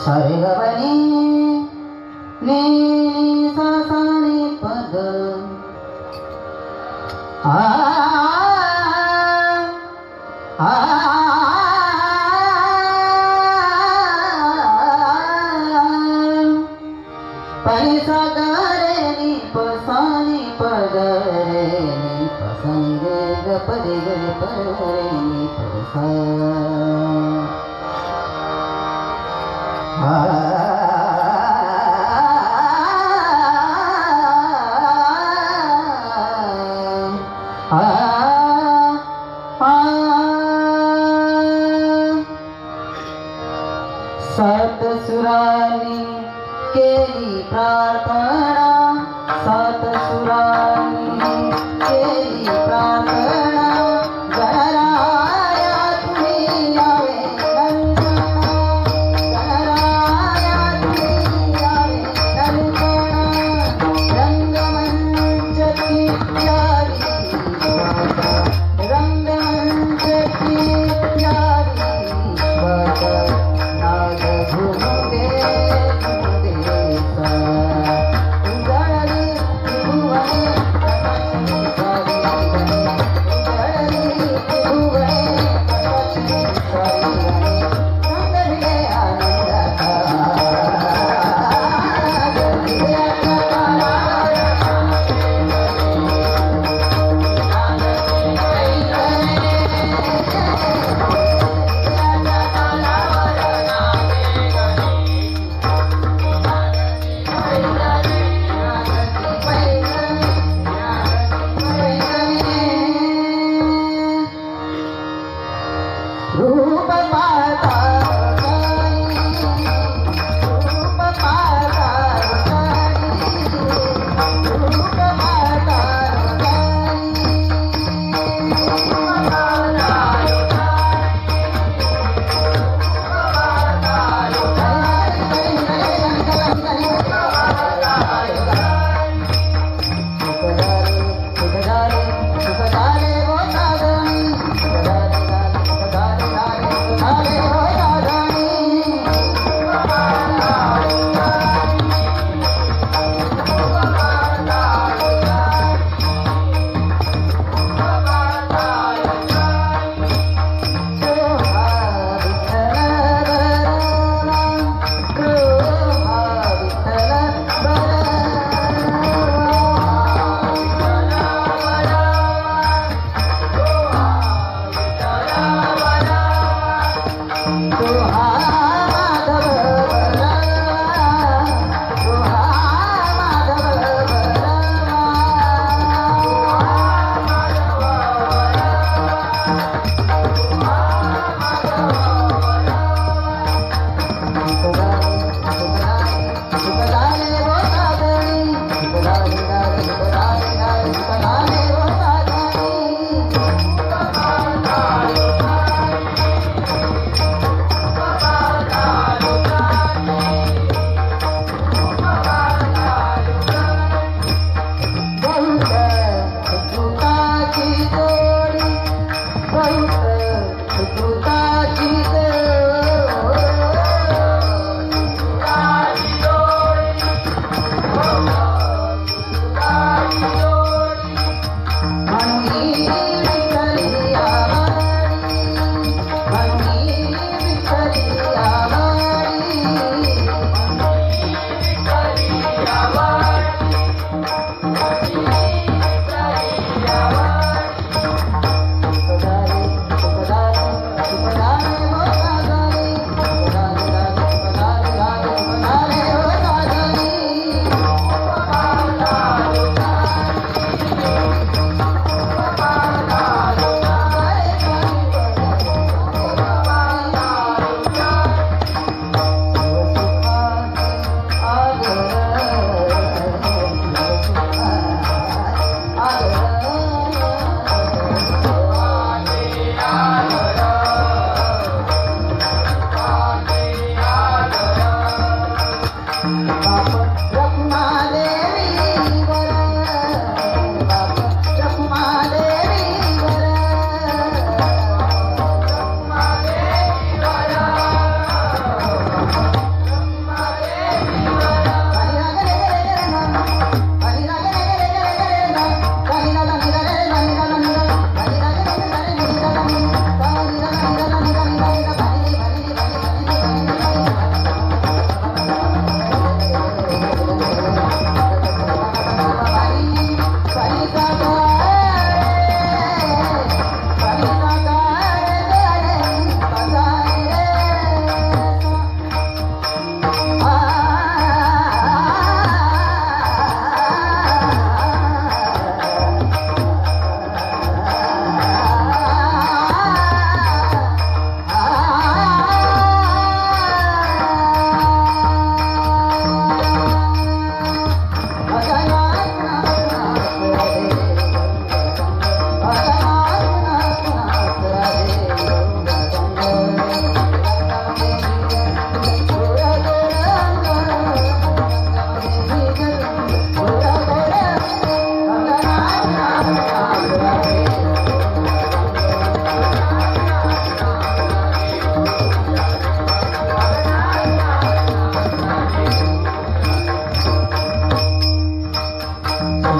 సరిగవని నీ సని పద ఆ ఆ పరి పరి పరి పరి सुरानी केली प्रार्थना सात सुरानी केली प्रार्थना। आनंद का Rupa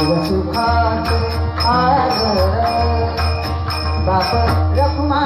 वसुखात आगर बाप रखमा